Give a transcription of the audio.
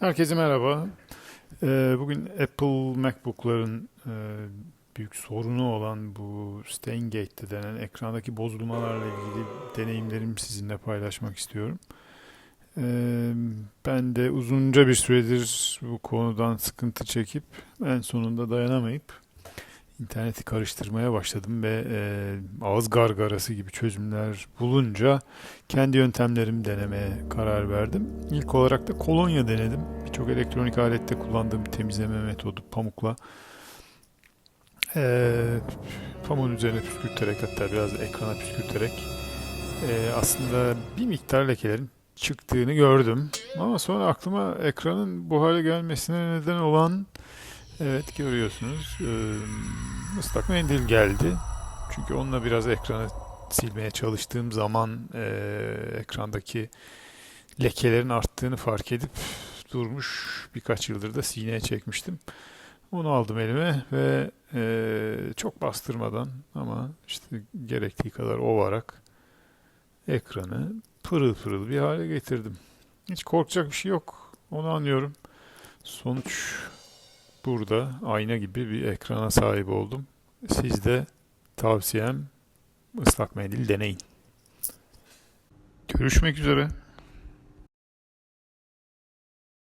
Herkese merhaba. Ee, Bugün Apple MacBook'ların e, büyük sorunu olan bu Steingate denen ekrandaki bozulmalarla ilgili deneyimlerimi sizinle paylaşmak istiyorum. Ee, Ben de uzunca bir süredir bu konudan sıkıntı çekip en sonunda dayanamayıp interneti karıştırmaya başladım ve e, ağız gargarası gibi çözümler bulunca kendi yöntemlerimi denemeye karar verdim. İlk olarak da kolonya denedim. Birçok elektronik alette kullandığım bir temizleme metodu pamukla. Ee, pamuğun üzerine püskürterek hatta biraz ekrana püskürterek e, aslında bir miktar lekelerin çıktığını gördüm. Ama sonra aklıma ekranın bu hale gelmesine neden olan evet görüyorsunuz e, ıslak mendil geldi. Çünkü onunla biraz ekranı silmeye çalıştığım zaman e, ekrandaki lekelerin arttığını fark edip durmuş birkaç yıldır da sineye çekmiştim. Onu aldım elime ve e, çok bastırmadan ama işte gerektiği kadar ovarak ekranı pırıl pırıl bir hale getirdim. Hiç korkacak bir şey yok. Onu anlıyorum. Sonuç burada ayna gibi bir ekrana sahip oldum. Siz de tavsiyem ıslak mendil deneyin. Görüşmek üzere.